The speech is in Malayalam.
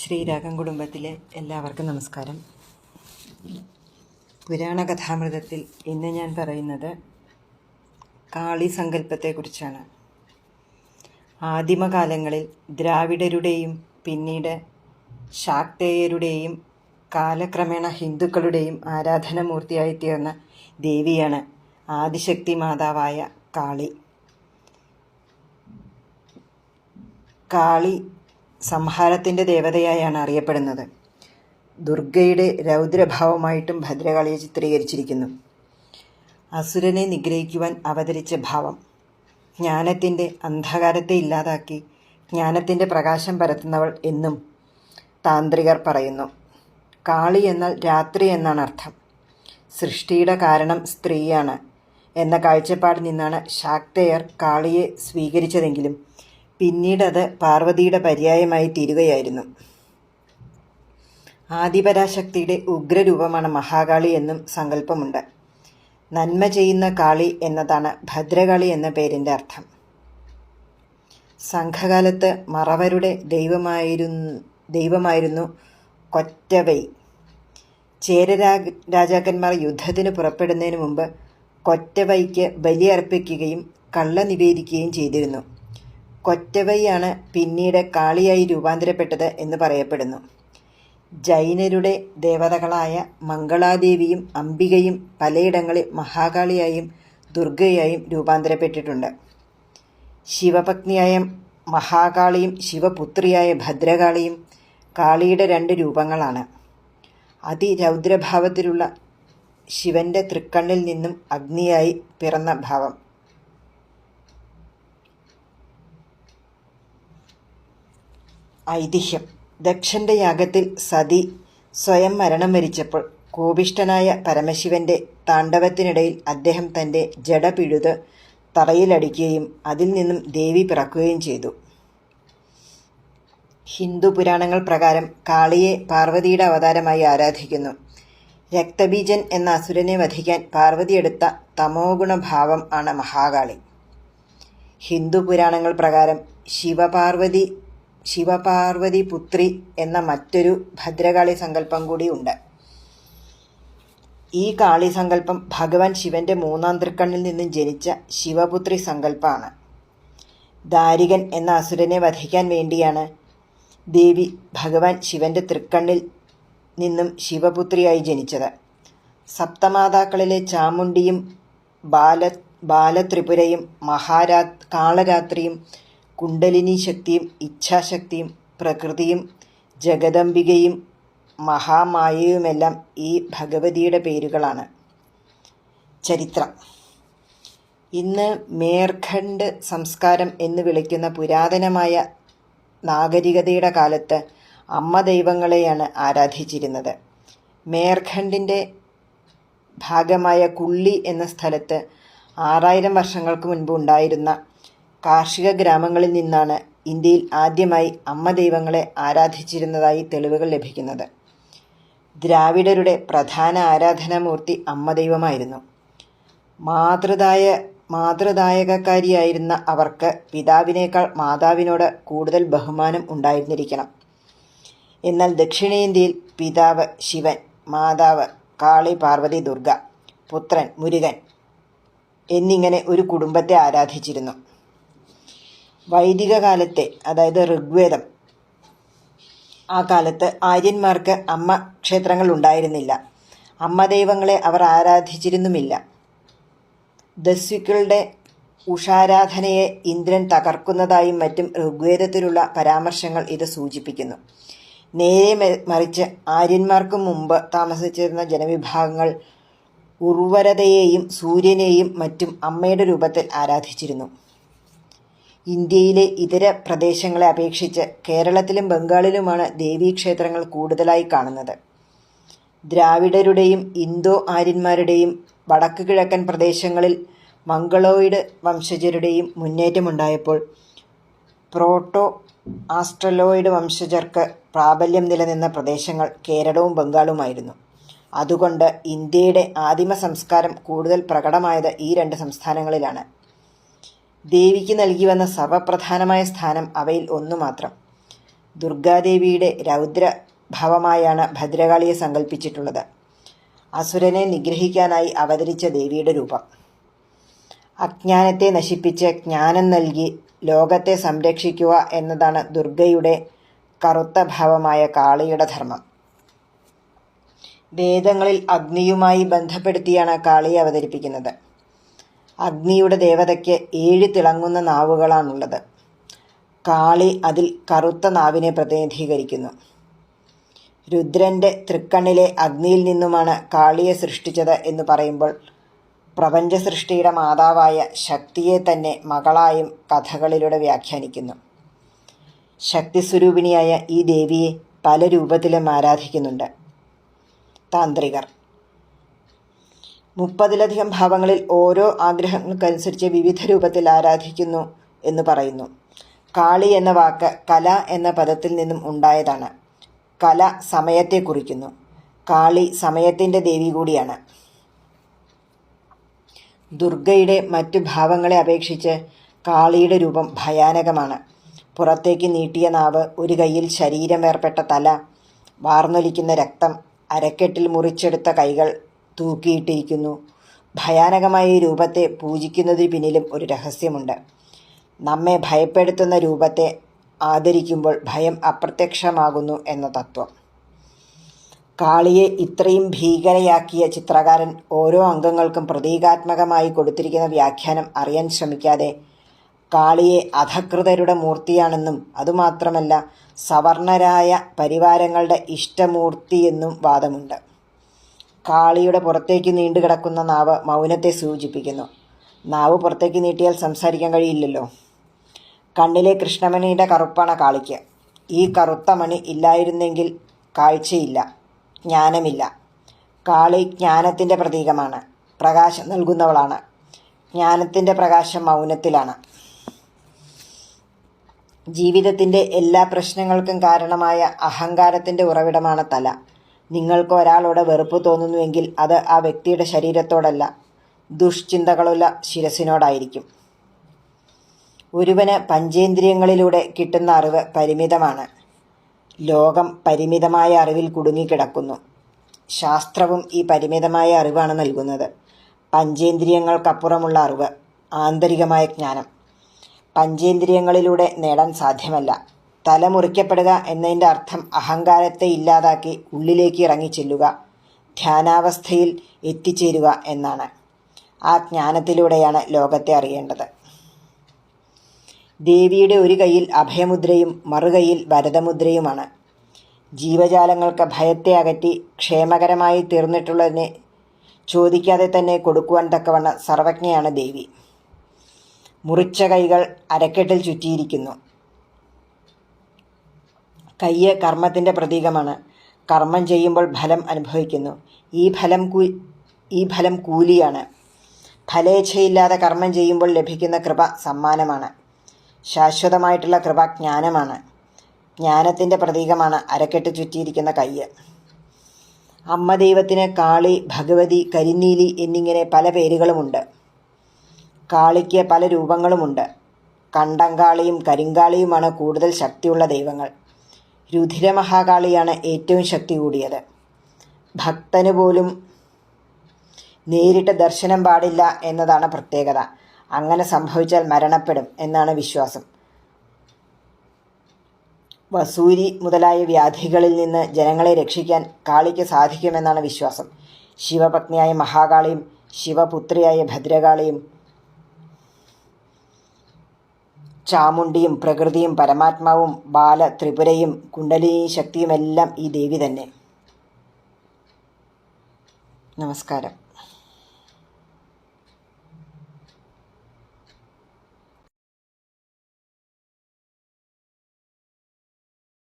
ശ്രീരാഗം കുടുംബത്തിലെ എല്ലാവർക്കും നമസ്കാരം. പുരാണ കഥാമൃതത്തിൽ ഇന്ന് ഞാൻ പറയുന്നത് കാളി സങ്കല്പത്തെക്കുറിച്ചാണ്. ആദിമകാലങ്ങളിൽ ദ്രാവിഡരുടെയും പിന്നീട് ശാക്തേയരുടെയും കാലക്രമേണ ഹിന്ദുക്കളുടെയും ആരാധനമൂർത്തിയായി തീർന്ന ദേവിയാണ് ആദിശക്തി മാതാവായ കാളി. കാളി സംഹാരത്തിന്റെ ദേവതയായാണ് അറിയപ്പെടുന്നത്. ദുർഗയുടെ രൗദ്രഭാവമായിട്ടും ഭദ്രകാളിയെ ചിത്രീകരിച്ചിരിക്കുന്നു. അസുരനെ നിഗ്രഹിക്കുവാൻ അവതരിച്ച ഭാവം ജ്ഞാനത്തിന്റെ അന്ധകാരത്തെ ഇല്ലാതാക്കി ജ്ഞാനത്തിന്റെ പ്രകാശം പരത്തുന്നവൾ എന്നും താന്ത്രികർ പറയുന്നു. കാളി എന്നാൽ രാത്രി എന്നാണ് അർത്ഥം. സൃഷ്ടിയുടെ കാരണം സ്ത്രീയാണ്. എന്ന കാഴ്ചപ്പാടിൽ നിന്നാണ് ശാക്തയർ കാളിയെ സ്വീകരിച്ചതെങ്കിലും പിന്നീട് അത് പാർവതിയുടെ പര്യായമായി തീരുകയായിരുന്നു. ആദിപരാശക്തിയുടെ ഉഗ്രരൂപമാണ് മഹാകാളി എന്നും സങ്കല്പമുണ്ട്. നന്മ ചെയ്യുന്ന കാളി എന്നതാണ് ഭദ്രകാളി എന്ന പേരിന്റെ അർത്ഥം. സംഘകാലത്ത് മറവരുടെ ദൈവമായിരുന്നു ദൈവമായിരുന്നു കൊറ്റവൈ. ചേരരാ രാജാക്കന്മാർ യുദ്ധത്തിന് പുറപ്പെടുന്നതിന് മുമ്പ് കൊറ്റവൈക്ക് ബലിയർപ്പിക്കുകയും കള്ള നിവേദിക്കുകയും ചെയ്തിരുന്നു. കൊറ്റവൈയാണ് പിന്നീട് കാളിയായി രൂപാന്തരപ്പെട്ടത് എന്ന് പറയപ്പെടുന്നു. ജൈനരുടെ ദേവതകളായ മംഗളാദേവിയും അംബികയും പലയിടങ്ങളിൽ മഹാകാളിയായും ദുർഗയായും രൂപാന്തരപ്പെട്ടിട്ടുണ്ട്. ശിവപത്നിയായ മഹാകാളിയും ശിവപുത്രിയായ ഭദ്രകാളിയും കാളിയുടെ രണ്ട് രൂപങ്ങളാണ്. അതിരൗദ്രഭാവത്തിലുള്ള ശിവന്റെ തൃക്കണ്ണിൽ നിന്നും അഗ്നിയായി പിറന്ന ഭാവം. ഐതിഹ്യം. ദക്ഷന്റെ യാഗത്തിൽ സതി സ്വയം മരണം വരിച്ചപ്പോൾ കോപിഷ്ഠനായ പരമശിവന്റെ താണ്ഡവത്തിനിടയിൽ അദ്ദേഹം തന്റെ ജട പിഴുത് തറയിലടിക്കുകയും അതിൽ നിന്നും ദേവി പിറക്കുകയും ചെയ്തു. ഹിന്ദു പുരാണങ്ങൾ പ്രകാരം കാളിയെ പാർവതിയുടെ അവതാരമായി ആരാധിക്കുന്നു. രക്തബീജൻ എന്ന അസുരനെ വധിക്കാൻ പാർവതി എടുത്ത തമോഗുണഭാവം ആണ് മഹാകാളി. ഹിന്ദു പുരാണങ്ങൾ പ്രകാരം ശിവപാർവതി ശിവപാർവതി പുത്രി എന്ന മറ്റൊരു ഭദ്രകാളി സങ്കല്പം കൂടി ഉണ്ട് ഈ കാളി സങ്കല്പം ഭഗവാൻ ശിവന്റെ മൂന്നാം തൃക്കണ്ണിൽ നിന്നും ജനിച്ച ശിവപുത്രി സങ്കല്പമാണ് ദാരികൻ എന്ന അസുരനെ വധിക്കാൻ വേണ്ടിയാണ് ദേവി ഭഗവാൻ ശിവന്റെ തൃക്കണ്ണിൽ നിന്നും ശിവപുത്രിയായി ജനിച്ചത്. സപ്തമാതാക്കളിലെ ചാമുണ്ടിയും ബാല ബാലത്രിപുരയും മഹാരാ കാളരാത്രിയും കുണ്ടലിനി ശക്തിയും ഇച്ഛാശക്തിയും പ്രകൃതിയും ജഗദംബികയും മഹാമായയുമെല്ലാം ഈ ഭഗവതിയുടെ പേരുകളാണ്. ചരിത്രം. ഇന്ന് മേർഖണ്ഡ് സംസ്കാരം എന്ന് വിളിക്കുന്ന പുരാതനമായ നാഗരികതയുടെ കാലത്ത് അമ്മ ദൈവങ്ങളെയാണ് ആരാധിച്ചിരുന്നത്. മേർഖണ്ഡിന്റെ ഭാഗമായ കുള്ളി എന്ന സ്ഥലത്ത് ആറായിരം വർഷങ്ങൾക്ക് മുൻപ് ഉണ്ടായിരുന്ന കാർഷിക ഗ്രാമങ്ങളിൽ നിന്നാണ് ഇന്ത്യയിൽ ആദ്യമായി അമ്മ ദൈവങ്ങളെ ആരാധിച്ചിരുന്നതായി തെളിവുകൾ ലഭിക്കുന്നത്. ദ്രാവിഡരുടെ പ്രധാന ആരാധനാമൂർത്തി അമ്മ ദൈവമായിരുന്നു. മാതൃദായ മാതൃദായകക്കാരിയായിരുന്ന അവർക്ക് പിതാവിനേക്കാൾ മാതാവിനോട് കൂടുതൽ ബഹുമാനം ഉണ്ടായിരുന്നിരിക്കണം. എന്നാൽ ദക്ഷിണേന്ത്യയിൽ പിതാവ് ശിവൻ മാതാവ് കാളി പാർവതി ദുർഗ പുത്രൻ മുരുകൻ എന്നിങ്ങനെ ഒരു കുടുംബത്തെ ആരാധിച്ചിരുന്നു. വൈദിക കാലത്തെ അതായത് ഋഗ്വേദം ആ കാലത്ത് ആര്യന്മാർക്ക് അമ്മ ക്ഷേത്രങ്ങൾ ഉണ്ടായിരുന്നില്ല. അമ്മ ദൈവങ്ങളെ അവർ ആരാധിച്ചിരുന്നുമില്ല. ദസ്വിക്കളുടെ ഉഷാരാധനയെ ഇന്ദ്രൻ തകർക്കുന്നതായും മറ്റും ഋഗ്വേദത്തിലുള്ള പരാമർശങ്ങൾ ഇത് സൂചിപ്പിക്കുന്നു. നേരെ മറിച്ച് ആര്യന്മാർക്ക് മുമ്പ് താമസിച്ചിരുന്ന ജനവിഭാഗങ്ങൾ ഉർവരതയെയും സൂര്യനെയും മറ്റും അമ്മയുടെ രൂപത്തിൽ ആരാധിച്ചിരുന്നു. ഇന്ത്യയിലെ ഇതര പ്രദേശങ്ങളെ അപേക്ഷിച്ച് കേരളത്തിലും ബംഗാളിലുമാണ് ദേവീക്ഷേത്രങ്ങൾ കൂടുതലായി കാണുന്നത്. ദ്രാവിഡരുടെയും ഇന്തോ ആര്യന്മാരുടെയും വടക്ക് കിഴക്കൻ പ്രദേശങ്ങളിൽ മംഗളോയിഡ് വംശജരുടെയും മുന്നേറ്റമുണ്ടായപ്പോൾ പ്രോട്ടോ ആസ്ട്രലോയിഡ് വംശജർക്ക് പ്രാബല്യം നിലനിന്ന പ്രദേശങ്ങൾ കേരളവും ബംഗാളുമായിരുന്നു. അതുകൊണ്ട് ഇന്ത്യയുടെ ആദിമ സംസ്കാരം കൂടുതൽ പ്രകടമായത് ഈ രണ്ട് സംസ്ഥാനങ്ങളിലാണ്. ദേവിക്ക് നൽകി വന്ന സർവപ്രധാനമായ സ്ഥാനം അവയിൽ ഒന്നു മാത്രം. ദുർഗാദേവിയുടെ രൗദ്രഭാവമായാണ് ഭദ്രകാളിയെ സങ്കല്പിച്ചിട്ടുള്ളത് അസുരനെ നിഗ്രഹിക്കാനായി അവതരിച്ച ദേവിയുടെ രൂപം. അജ്ഞാനത്തെ നശിപ്പിച്ച് ജ്ഞാനം നൽകി ലോകത്തെ സംരക്ഷിക്കുക എന്നതാണ് ദുർഗയുടെ കറുത്ത ഭാവമായ കാളിയുടെ ധർമ്മം. വേദങ്ങളിൽ അഗ്നിയുമായി ബന്ധപ്പെടുത്തിയാണ് കാളിയെ അവതരിപ്പിക്കുന്നത്. അഗ്നിയുടെ ദേവതയ്ക്ക് ഏഴ് തിളങ്ങുന്ന നാവുകളാണുള്ളത്. കാളി അതിൽ കറുത്ത നാവിനെ പ്രതിനിധീകരിക്കുന്നു. രുദ്രന്റെ തൃക്കണ്ണിലെ അഗ്നിയിൽ നിന്നുമാണ് കാളിയെ സൃഷ്ടിച്ചത് എന്ന് പറയുമ്പോൾ പ്രപഞ്ച സൃഷ്ടിയുടെ മാതാവായ ശക്തിയെ തന്നെ മകളായും കഥകളിലൂടെ വ്യാഖ്യാനിക്കുന്നു. ശക്തിസ്വരൂപിണിയായ ഈ ദേവിയെ പല രൂപത്തിലും ആരാധിക്കുന്നുണ്ട്. താന്ത്രികർ. മുപ്പതിലധികം ഭാവങ്ങളിൽ ഓരോ ആഗ്രഹങ്ങൾക്കനുസരിച്ച് വിവിധ രൂപത്തിൽ ആരാധിക്കുന്നു എന്ന് പറയുന്നു. കാളി എന്ന വാക്ക് കല എന്ന പദത്തിൽ നിന്നും ഉണ്ടായതാണ്. കല സമയത്തെ കുറിക്കുന്നു. കാളി സമയത്തിന്റെ ദേവി കൂടിയാണ്. ദുർഗയുടെ മറ്റു ഭാവങ്ങളെ അപേക്ഷിച്ച് കാളിയുടെ രൂപം ഭയാനകമാണ്. പുറത്തേക്ക് നീട്ടിയ നാവ് ഒരു കയ്യിൽ ശരീരം ഏർപ്പെട്ട തല വാർന്നൊലിക്കുന്ന രക്തം അരക്കെട്ടിൽ മുറിച്ചെടുത്ത കൈകൾ തൂക്കിയിട്ടിരിക്കുന്നു. ഭയാനകമായ ഈ രൂപത്തെ പൂജിക്കുന്നതിന് പിന്നിലും ഒരു രഹസ്യമുണ്ട്. നമ്മെ ഭയപ്പെടുത്തുന്ന രൂപത്തെ ആദരിക്കുമ്പോൾ ഭയം അപ്രത്യക്ഷമാകുന്നു എന്ന തത്വം. കാളിയെ ഇത്രയും ഭീകരയാക്കിയ ചിത്രകാരൻ ഓരോ അംഗങ്ങൾക്കും പ്രതീകാത്മകമായി കൊടുത്തിരിക്കുന്ന വ്യാഖ്യാനം അറിയാൻ ശ്രമിക്കാതെ കാളിയെ അധകൃതരുടെ മൂർത്തിയാണെന്നും അതുമാത്രമല്ല സവർണരായ പരിവാരങ്ങളുടെ ഇഷ്ടമൂർത്തിയെന്നും വാദമുണ്ട്. കാളിയുടെ പുറത്തേക്ക് നീണ്ടുകിടക്കുന്ന നാവ് മൗനത്തെ സൂചിപ്പിക്കുന്നു. നാവ് പുറത്തേക്ക് നീട്ടിയാൽ സംസാരിക്കാൻ കഴിയില്ലല്ലോ. കണ്ണിലെ കൃഷ്ണമണിയുടെ കറുപ്പാണ് കാളിക്ക്. ഈ കറുത്ത മണി ഇല്ലായിരുന്നെങ്കിൽ കാഴ്ചയില്ല ജ്ഞാനമില്ല. കാളി ജ്ഞാനത്തിന്റെ പ്രതീകമാണ് പ്രകാശം നൽകുന്നവളാണ്. ജ്ഞാനത്തിന്റെ പ്രകാശം മൗനത്തിലാണ്. ജീവിതത്തിന്റെ എല്ലാ പ്രശ്നങ്ങൾക്കും കാരണമായ അഹങ്കാരത്തിന്റെ ഉറവിടമാണ് തല. നിങ്ങൾക്ക് ഒരാളോട് വെറുപ്പ് തോന്നുന്നുവെങ്കിൽ അത് ആ വ്യക്തിയുടെ ശരീരത്തോടല്ല ദുഷ്ചിന്തകളുള്ള ശിരസിനോടായിരിക്കും. ഒരുവന് പഞ്ചേന്ദ്രിയങ്ങളിലൂടെ കിട്ടുന്ന അറിവ് പരിമിതമാണ്. ലോകം പരിമിതമായ അറിവിൽ കുടുങ്ങിക്കിടക്കുന്നു. ശാസ്ത്രവും ഈ പരിമിതമായ അറിവാണ് നൽകുന്നത്. പഞ്ചേന്ദ്രിയങ്ങൾക്കപ്പുറമുള്ള അറിവ് ആന്തരികമായ ജ്ഞാനം. പഞ്ചേന്ദ്രിയങ്ങളിലൂടെ നേടാൻ സാധ്യമല്ല. തല മുറിക്കപ്പെടുക എന്നതിന്റെ അർത്ഥം അഹങ്കാരത്തെ ഇല്ലാതാക്കി ഉള്ളിലേക്ക് ഇറങ്ങിച്ചെല്ലുക ധ്യാനാവസ്ഥയിൽ എത്തിച്ചേരുക എന്നാണ്. ആ ജ്ഞാനത്തിലൂടെയാണ് ലോകത്തെ അറിയേണ്ടത്. ദേവിയുടെ ഒരു കയ്യിൽ അഭയമുദ്രയും മറുകൈയിൽ ഭരതമുദ്രയുമാണ്. ജീവജാലങ്ങൾക്ക് ഭയത്തെ അകറ്റി ക്ഷേമകരമായി തീർന്നിട്ടുള്ളതിനെ ചോദിക്കാതെ തന്നെ കൊടുക്കുവാൻ തക്കവണ്ണ സർവജ്ഞയാണ് ദേവി. മുറിച്ച കൈകൾ അരക്കെട്ടിൽ ചുറ്റിയിരിക്കുന്നു. കയ്യ് കർമ്മത്തിന്റെ പ്രതീകമാണ്. കർമ്മം ചെയ്യുമ്പോൾ ഫലം അനുഭവിക്കുന്നു. ഈ ഫലം കൂ ഈ ഫലം കൂലിയാണ്. ഫലേച്ഛയില്ലാതെ കർമ്മം ചെയ്യുമ്പോൾ ലഭിക്കുന്ന കൃപ സമ്മാനമാണ്. ശാശ്വതമായിട്ടുള്ള കൃപ ജ്ഞാനമാണ്. ജ്ഞാനത്തിന്റെ പ്രതീകമാണ് അരക്കെട്ട് ചുറ്റിയിരിക്കുന്ന കയ്യ്. അമ്മ ദൈവത്തിന് കാളി ഭഗവതി കരിനീലി എന്നിങ്ങനെ പല പേരുകളുമുണ്ട്. കാളിക്ക് പല രൂപങ്ങളുമുണ്ട്. കണ്ടങ്കാളിയും കരിങ്കാളിയുമാണ് കൂടുതൽ ശക്തിയുള്ള ദൈവങ്ങൾ. രുധിരമഹാകാളിയാണ് ഏറ്റവും ശക്തി കൂടിയത്. ഭക്തന് പോലും നേരിട്ട് ദർശനം പാടില്ല എന്നതാണ് പ്രത്യേകത. അങ്ങനെ സംഭവിച്ചാൽ മരണപ്പെടും എന്നാണ് വിശ്വാസം. വസൂരി മുതലായ വ്യാധികളിൽ നിന്ന് ജനങ്ങളെ രക്ഷിക്കാൻ കാളിക്ക് സാധിക്കുമെന്നാണ് വിശ്വാസം. ശിവപത്നിയായ മഹാകാളിയും ശിവപുത്രിയായ ഭദ്രകാളിയും ചാമുണ്ടിയും പ്രകൃതിയും പരമാത്മാവും ബാല ത്രിപുരയും കുണ്ടലിനി ശക്തിയുമെല്ലാം ഈ ദേവി തന്നെ. നമസ്കാരം.